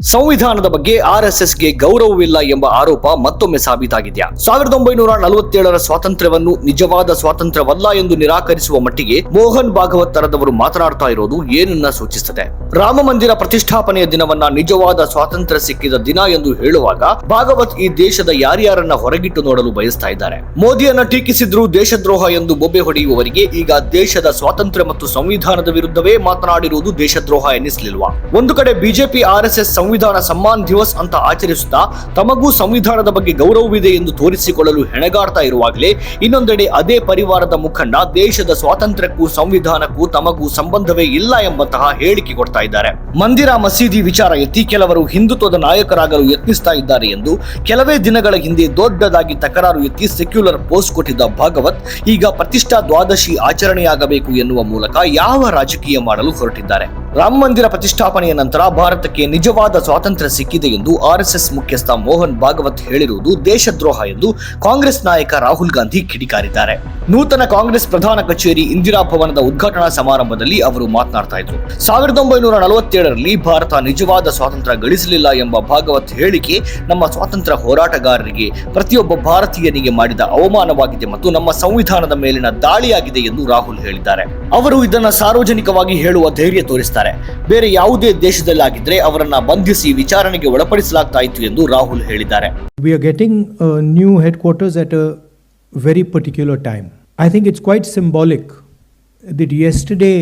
ಸಂವಿಧಾನದ ಬಗ್ಗೆ ಆರ್ಎಸ್ಎಸ್ಗೆ ಗೌರವವಿಲ್ಲ ಎಂಬ ಆರೋಪ ಮತ್ತೊಮ್ಮೆ ಸಾಬೀತಾಗಿದೆಯಾ? ಸಾವಿರದ ಒಂಬೈನೂರ ನಲವತ್ತೇಳರ ಸ್ವಾತಂತ್ರ್ಯವನ್ನು ನಿಜವಾದ ಸ್ವಾತಂತ್ರ್ಯವಲ್ಲ ಎಂದು ನಿರಾಕರಿಸುವ ಮಟ್ಟಿಗೆ ಮೋಹನ್ ಭಾಗವತ್ ತರದವರು ಮಾತನಾಡ್ತಾ ಇರೋದು ಏನನ್ನ ಸೂಚಿಸುತ್ತದೆ ರಾಮ ಮಂದಿರ ಪ್ರತಿಷ್ಠಾಪನೆಯ ದಿನವನ್ನ ನಿಜವಾದ ಸ್ವಾತಂತ್ರ್ಯ ಸಿಕ್ಕಿದ ದಿನ ಎಂದು ಹೇಳುವಾಗ ಭಾಗವತ್ ಈ ದೇಶದ ಯಾರ್ಯಾರನ್ನ ಹೊರಗಿಟ್ಟು ನೋಡಲು ಬಯಸ್ತಾ ಇದ್ದಾರೆ. ಮೋದಿಯನ್ನ ಟೀಕಿಸಿದ್ರು ದೇಶದ್ರೋಹ ಎಂದು ಬೊಬ್ಬೆ ಹೊಡೆಯುವವರಿಗೆ ಈಗ ದೇಶದ ಸ್ವಾತಂತ್ರ್ಯ ಮತ್ತು ಸಂವಿಧಾನದ ವಿರುದ್ಧವೇ ಮಾತನಾಡಿರುವುದು ದೇಶದ್ರೋಹ ಎನ್ನಿಸಲಿಲ್ವಾ? ಒಂದು ಕಡೆ ಬಿಜೆಪಿ, ಆರ್ಎಸ್ಎಸ್ ಸಂವಿಧಾನ ಸಮ್ಮಾನ್ ದಿವಸ್ ಅಂತ ಆಚರಿಸುತ್ತಾ ತಮಗೂ ಸಂವಿಧಾನದ ಬಗ್ಗೆ ಗೌರವವಿದೆ ಎಂದು ತೋರಿಸಿಕೊಳ್ಳಲು ಹೆಣಗಾಡ್ತಾ ಇರುವಾಗಲೇ ಇನ್ನೊಂದೆಡೆ ಅದೇ ಪರಿವಾರದ ಮುಖಂಡ ದೇಶದ ಸ್ವಾತಂತ್ರ್ಯಕ್ಕೂ ಸಂವಿಧಾನಕ್ಕೂ ತಮಗೂ ಸಂಬಂಧವೇ ಇಲ್ಲ ಎಂಬಂತಹ ಹೇಳಿಕೆ ಕೊಡ್ತಾ ಇದ್ದಾರೆ. ಮಂದಿರ ಮಸೀದಿ ವಿಚಾರ ಎತ್ತಿ ಕೆಲವರು ಹಿಂದುತ್ವದ ನಾಯಕರಾಗಲು ಯತ್ನಿಸ್ತಾ ಇದ್ದಾರೆ ಎಂದು ಕೆಲವೇ ದಿನಗಳ ಹಿಂದೆ ದೊಡ್ಡದಾಗಿ ತಕರಾರು ಎತ್ತಿ ಸೆಕ್ಯುಲರ್ ಪೋಸ್ಟ್ ಕೊಟ್ಟಿದ್ದ ಭಾಗವತ್ ಈಗ ಪ್ರತಿಷ್ಠಾ ದ್ವಾದಶಿ ಆಚರಣೆಯಾಗಬೇಕು ಎನ್ನುವ ಮೂಲಕ ಯಾವ ರಾಜಕೀಯ ಮಾಡಲು ಹೊರಟಿದ್ದಾರೆ. ರಾಮ ಮಂದಿರ ಪ್ರತಿಷ್ಠಾಪನೆಯ ನಂತರ ಭಾರತಕ್ಕೆ ನಿಜವಾದ ಸ್ವಾತಂತ್ರ್ಯ ಸಿಕ್ಕಿದೆ ಎಂದು ಆರ್ಎಸ್ಎಸ್ ಮುಖ್ಯಸ್ಥ ಮೋಹನ್ ಭಾಗವತ್ ಹೇಳಿರುವುದು ದೇಶದ್ರೋಹ ಎಂದು ಕಾಂಗ್ರೆಸ್ ನಾಯಕ ರಾಹುಲ್ ಗಾಂಧಿ ಕಿಡಿಕಾರಿದ್ದಾರೆ. ನೂತನ ಕಾಂಗ್ರೆಸ್ ಪ್ರಧಾನ ಕಚೇರಿ ಇಂದಿರಾ ಭವನದ ಉದ್ಘಾಟನಾ ಸಮಾರಂಭದಲ್ಲಿ ಅವರು ಮಾತನಾಡ್ತಾ ಇದ್ರು ಸಾವಿರದ ಒಂಬೈನೂರ ನಲವತ್ತೇಳರಲ್ಲಿ ಭಾರತ ನಿಜವಾದ ಸ್ವಾತಂತ್ರ್ಯ ಗಳಿಸಲಿಲ್ಲ ಎಂಬ ಭಾಗವತ್ ಹೇಳಿಕೆ ನಮ್ಮ ಸ್ವಾತಂತ್ರ್ಯ ಹೋರಾಟಗಾರರಿಗೆ, ಪ್ರತಿಯೊಬ್ಬ ಭಾರತೀಯನಿಗೆ ಮಾಡಿದ ಅವಮಾನವಾಗಿದೆ ಮತ್ತು ನಮ್ಮ ಸಂವಿಧಾನದ ಮೇಲಿನ ದಾಳಿಯಾಗಿದೆ ಎಂದು ರಾಹುಲ್ ಹೇಳಿದ್ದಾರೆ. ಅವರು ಇದನ್ನು ಸಾರ್ವಜನಿಕವಾಗಿ ಹೇಳುವ ಧೈರ್ಯ ತೋರಿಸ್ತಾರೆ. ಬೇರೆ ಯಾವುದೇ ದೇಶದಲ್ಲಾಗಿದ್ರೆ ಅವರನ್ನ ಬಂಧಿಸಿ ವಿಚಾರಣೆಗೆ ಒಳಪಡಿಸಲಾಗ್ತಾ ಇತ್ತು ಎಂದು ರಾಹುಲ್ ಹೇಳಿದ್ದಾರೆ We are getting uh, new headquarters at a very particular time. I think it's quite symbolic that yesterday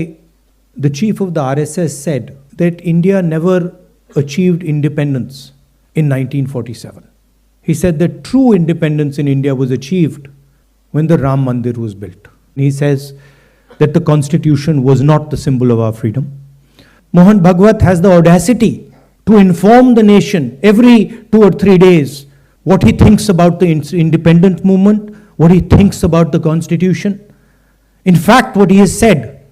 the chief of the RSS said that India never achieved independence in 1947. He said that true independence in India was achieved when the Ram Mandir was built. He says that the constitution was not the symbol of our freedom. Mohan Bhagwat has the audacity to inform the nation every two or three days what he thinks about the independent movement, what he thinks about the constitution. In fact, what he has said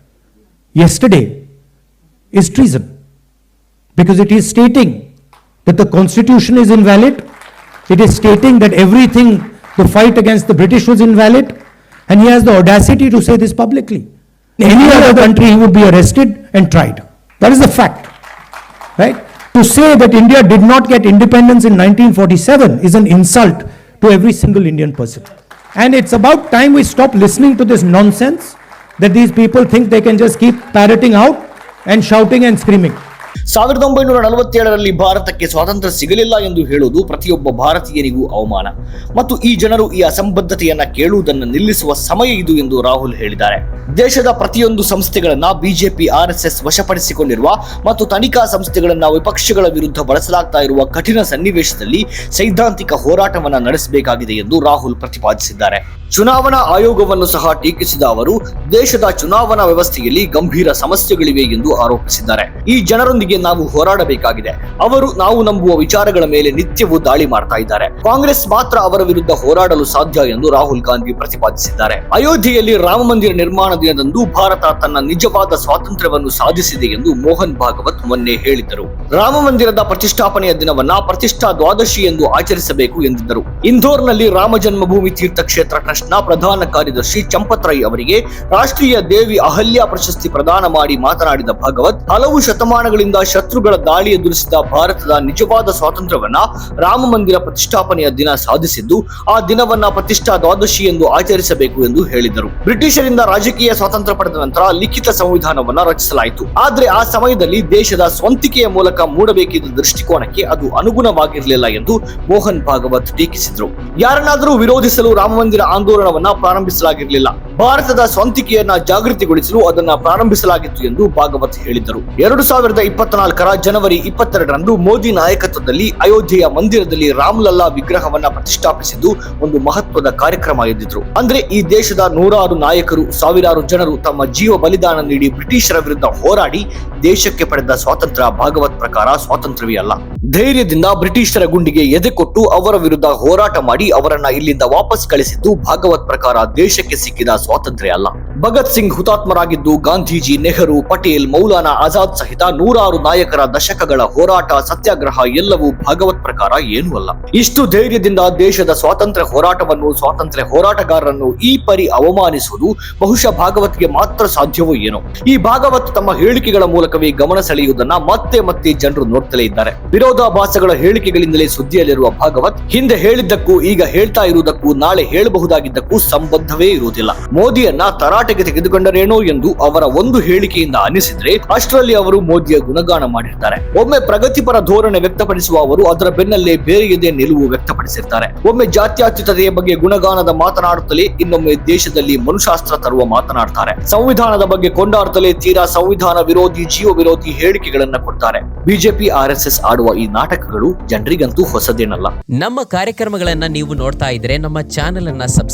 yesterday is treason because it is stating that the constitution is invalid, it is stating that everything, the fight against the British was invalid, and he has the audacity to say this publicly. In any other country, he would be arrested and tried. That is the fact. Right? To say that India did not get independence in 1947 is an insult to every single Indian person. And it's about time we stop listening to this nonsense that these people think they can just keep parroting out and shouting and screaming. ಸಾವಿರದ ಒಂಬೈನೂರ ನಲವತ್ತೇಳರಲ್ಲಿ ಭಾರತಕ್ಕೆ ಸ್ವಾತಂತ್ರ್ಯ ಸಿಗಲಿಲ್ಲ ಎಂದು ಹೇಳುವುದು ಪ್ರತಿಯೊಬ್ಬ ಭಾರತೀಯನಿಗೂ ಅವಮಾನ. ಮತ್ತು ಈ ಜನರು ಈ ಅಸಂಬದ್ಧತೆಯನ್ನ ಕೇಳುವುದನ್ನು ನಿಲ್ಲಿಸುವ ಸಮಯ ಇದು ಎಂದು ರಾಹುಲ್ ಹೇಳಿದ್ದಾರೆ. ದೇಶದ ಪ್ರತಿಯೊಂದು ಸಂಸ್ಥೆಗಳನ್ನ ಬಿಜೆಪಿ ಆರ್ಎಸ್ಎಸ್ ವಶಪಡಿಸಿಕೊಂಡಿರುವ ಮತ್ತು ತನಿಖಾ ಸಂಸ್ಥೆಗಳನ್ನ ವಿಪಕ್ಷಗಳ ವಿರುದ್ಧ ಬಳಸಲಾಗ್ತಾ ಇರುವ ಕಠಿಣ ಸನ್ನಿವೇಶದಲ್ಲಿ ಸೈದ್ಧಾಂತಿಕ ಹೋರಾಟವನ್ನ ನಡೆಸಬೇಕಾಗಿದೆ ಎಂದು ರಾಹುಲ್ ಪ್ರತಿಪಾದಿಸಿದ್ದಾರೆ. ಚುನಾವಣಾ ಆಯೋಗವನ್ನು ಸಹ ಟೀಕಿಸಿದ ಅವರು, ದೇಶದ ಚುನಾವಣಾ ವ್ಯವಸ್ಥೆಯಲ್ಲಿ ಗಂಭೀರ ಸಮಸ್ಯೆಗಳಿವೆ ಎಂದು ಆರೋಪಿಸಿದ್ದಾರೆ. ಈ ಜನರೊಂದಿಗೆ ನಾವು ಹೋರಾಡಬೇಕಾಗಿದೆ. ಅವರು ನಾವು ನಂಬುವ ವಿಚಾರಗಳ ಮೇಲೆ ನಿತ್ಯವೂ ದಾಳಿ ಮಾಡ್ತಾ ಇದ್ದಾರೆ. ಕಾಂಗ್ರೆಸ್ ಮಾತ್ರ ಅವರ ವಿರುದ್ಧ ಹೋರಾಡಲು ಸಾಧ್ಯ ಎಂದು ರಾಹುಲ್ ಗಾಂಧಿ ಪ್ರತಿಪಾದಿಸಿದ್ದಾರೆ. ಅಯೋಧ್ಯೆಯಲ್ಲಿ ರಾಮ ಮಂದಿರ ನಿರ್ಮಾಣ ದಿನದಂದು ಭಾರತ ತನ್ನ ನಿಜವಾದ ಸ್ವಾತಂತ್ರ್ಯವನ್ನು ಸಾಧಿಸಿದೆ ಎಂದು ಮೋಹನ್ ಭಾಗವತ್ ಮೊನ್ನೆ ಹೇಳಿದ್ದರು. ರಾಮ ಮಂದಿರದ ಪ್ರತಿಷ್ಠಾಪನೆಯ ದಿನವನ್ನ ಪ್ರತಿಷ್ಠಾ ದ್ವಾದಶಿ ಎಂದು ಆಚರಿಸಬೇಕು ಎಂದಿದ್ದರು. ಇಂದೋರ್ನಲ್ಲಿ ರಾಮ ಜನ್ಮಭೂಮಿ ತೀರ್ಥಕ್ಷೇತ್ರ ಟ್ರಸ್ಟ್ನ ಪ್ರಧಾನ ಕಾರ್ಯದರ್ಶಿ ಚಂಪತ್ ರೈ ಅವರಿಗೆ ರಾಷ್ಟ್ರೀಯ ದೇವಿ ಅಹಲ್ಯ ಪ್ರಶಸ್ತಿ ಪ್ರದಾನ ಮಾಡಿ ಮಾತನಾಡಿದ ಭಾಗವತ್, ಹಲವು ಶತಮಾನಗಳಿಂದ ಶತ್ರುಗಳ ದಾಳಿ ಎದುರಿಸಿದ ಭಾರತದ ನಿಜವಾದ ಸ್ವಾತಂತ್ರ್ಯವನ್ನ ರಾಮ ಮಂದಿರ ಪ್ರತಿಷ್ಠಾಪನೆಯ ದಿನ ಸಾಧಿಸಿದ್ದು, ಆ ದಿನವನ್ನ ಪ್ರತಿಷ್ಠಾ ದ್ವಾದಶಿ ಎಂದು ಆಚರಿಸಬೇಕು ಎಂದು ಹೇಳಿದರು. ಬ್ರಿಟಿಷರಿಂದ ರಾಜಕೀಯ ಸ್ವಾತಂತ್ರ್ಯ ಪಡೆದ ನಂತರ ಲಿಖಿತ ಸಂವಿಧಾನವನ್ನ ರಚಿಸಲಾಯಿತು. ಆದ್ರೆ ಆ ಸಮಯದಲ್ಲಿ ದೇಶದ ಸ್ವಂತಿಕೆಯ ಮೂಲಕ ಮೂಡಬೇಕಿದ್ದ ದೃಷ್ಟಿಕೋನಕ್ಕೆ ಅದು ಅನುಗುಣವಾಗಿರಲಿಲ್ಲ ಎಂದು ಮೋಹನ್ ಭಾಗವತ್ ಟೀಕಿಸಿದ್ರು. ಯಾರನ್ನಾದರೂ ವಿರೋಧಿಸಲು ರಾಮ ಮಂದಿರ ಆಂದೋಲನವನ್ನ ಪ್ರಾರಂಭಿಸಲಾಗಿರಲಿಲ್ಲ. ಭಾರತದ ಸ್ವಂತಿಕೆಯನ್ನ ಜಾಗೃತಿಗೊಳಿಸಲು ಅದನ್ನ ಪ್ರಾರಂಭಿಸಲಾಗಿತ್ತು ಎಂದು ಭಾಗವತ್ ಹೇಳಿದರು ಎರಡು ಸಾವಿರದ ಇಪ್ಪತ್ನಾಲ್ಕರ ಜನವರಿ ಇಪ್ಪತ್ತೆರಡರಂದು ಮೋದಿ ನಾಯಕತ್ವದಲ್ಲಿ ಅಯೋಧ್ಯೆಯ ಮಂದಿರದಲ್ಲಿ ರಾಮ್ಲಲ್ಲಾ ವಿಗ್ರಹವನ್ನ ಪ್ರತಿಷ್ಠಾಪಿಸಿದ್ದು ಒಂದು ಮಹತ್ವದ ಕಾರ್ಯಕ್ರಮ ಎಂದಿದ್ರು. ಅಂದ್ರೆ ಈ ದೇಶದ ನೂರಾರು ನಾಯಕರು, ಸಾವಿರಾರು ಜನರು ತಮ್ಮ ಜೀವ ಬಲಿದಾನ ನೀಡಿ ಬ್ರಿಟಿಷರ ವಿರುದ್ಧ ಹೋರಾಡಿ ದೇಶಕ್ಕೆ ಪಡೆದ ಸ್ವಾತಂತ್ರ್ಯ ಭಾಗವತ್ ಪ್ರಕಾರ ಸ್ವಾತಂತ್ರ್ಯವೇ ಅಲ್ಲ. ಧೈರ್ಯದಿಂದ ಬ್ರಿಟಿಷರ ಗುಂಡಿಗೆ ಎದೆ ಕೊಟ್ಟು ಅವರ ವಿರುದ್ಧ ಹೋರಾಟ ಮಾಡಿ ಅವರನ್ನ ಇಲ್ಲಿಂದ ವಾಪಸ್ ಕಳಿಸಿದ್ದು ಭಾಗವತ್ ಪ್ರಕಾರ ದೇಶಕ್ಕೆ ಸಿಕ್ಕಿದ ಸ್ವಾತಂತ್ರ್ಯ ಅಲ್ಲ. ಭಗತ್ ಸಿಂಗ್ ಹುತಾತ್ಮರಾಗಿದ್ದು ಗಾಂಧೀಜಿ, ನೆಹರು, ಪಟೇಲ್, ಮೌಲಾನಾ ಆಜಾದ್ ಸಹಿತ ನೂರಾರು ನಾಯಕರ ದಶಕಗಳ ಹೋರಾಟ, ಸತ್ಯಾಗ್ರಹ ಎಲ್ಲವೂ ಭಾಗವತ್ ಪ್ರಕಾರ ಏನೂ ಅಲ್ಲ. ಇಷ್ಟು ಧೈರ್ಯದಿಂದ ದೇಶದ ಸ್ವಾತಂತ್ರ್ಯ ಹೋರಾಟವನ್ನು, ಸ್ವಾತಂತ್ರ್ಯ ಹೋರಾಟಗಾರರನ್ನು ಈ ಪರಿ ಅವಮಾನಿಸುವುದು ಬಹುಶಃ ಭಾಗವತ್ಗೆ ಮಾತ್ರ ಸಾಧ್ಯವೋ ಏನೋ. ಈ ಭಾಗವತ್ ತಮ್ಮ ಹೇಳಿಕೆಗಳ ಮೂಲಕವೇ ಗಮನ ಸೆಳೆಯುವುದನ್ನ ಮತ್ತೆ ಮತ್ತೆ ಜನರು ನೋಡ್ತಲೇ ಇದ್ದಾರೆ. ವಿರೋಧಾಭಾಸಗಳ ಹೇಳಿಕೆಗಳಿಂದಲೇ ಸುದ್ದಿಯಲ್ಲಿರುವ ಭಾಗವತ್, ಹಿಂದೆ ಹೇಳಿದ್ದಕ್ಕೂ ಈಗ ಹೇಳ್ತಾ ಇರುವುದಕ್ಕೂ ನಾಳೆ ಹೇಳಬಹುದಾಗಿದ್ದಕ್ಕೂ ಸಂಬಂಧವೇ ಇರುವುದಿಲ್ಲ. ಮೋದಿಯನ್ನ ತರಾಟೆಗೆ ತೆಗೆದುಕೊಂಡರೇನೋ ಎಂದು ಅವರ ಒಂದು ಹೇಳಿಕೆಯಿಂದ ಅನಿಸಿದ್ರೆ ಅಷ್ಟರಲ್ಲಿ ಅವರು ಮೋದಿಯ ಗುಣಗಾನ ಮಾಡಿರ್ತಾರೆ. ಒಮ್ಮೆ ಪ್ರಗತಿಪರ ಧೋರಣೆ ವ್ಯಕ್ತಪಡಿಸುವ ಅವರು ಅದರ ಬೆನ್ನಲ್ಲೇ ಬೇರೆಯದೇ ನಿಲುವು ವ್ಯಕ್ತಪಡಿಸಿರ್ತಾರೆ. ಒಮ್ಮೆ ಜಾತ್ಯಾತೀತತೆಯ ಬಗ್ಗೆ ಗುಣಗಾನದ ಮಾತನಾಡುತ್ತಲೇ ಇನ್ನೊಮ್ಮೆ ದೇಶದಲ್ಲಿ ಮನುಶಾಸ್ತ್ರ ತರುವ ಮಾತನಾಡ್ತಾರೆ. ಸಂವಿಧಾನದ ಬಗ್ಗೆ ಕೊಂಡಾಡುತ್ತಲೇ ತೀರಾ ಸಂವಿಧಾನ ವಿರೋಧಿ, ಜೀವ ವಿರೋಧಿ ಹೇಳಿಕೆಗಳನ್ನ ಕೊಡ್ತಾರೆ. ಬಿಜೆಪಿ ಆರ್ಎಸ್ಎಸ್ ಆಡುವ ಈ ನಾಟಕಗಳು ಜನರಿಗಂತೂ ಹೊಸದೇನಲ್ಲ. ನಮ್ಮ ಕಾರ್ಯಕ್ರಮಗಳನ್ನ ನೀವು ನೋಡ್ತಾ ಇದ್ರೆ ನಮ್ಮ ಚಾನೆಲ್ ಅನ್ನ ಸಬ್ಸ್ಕ್ರೈಬ್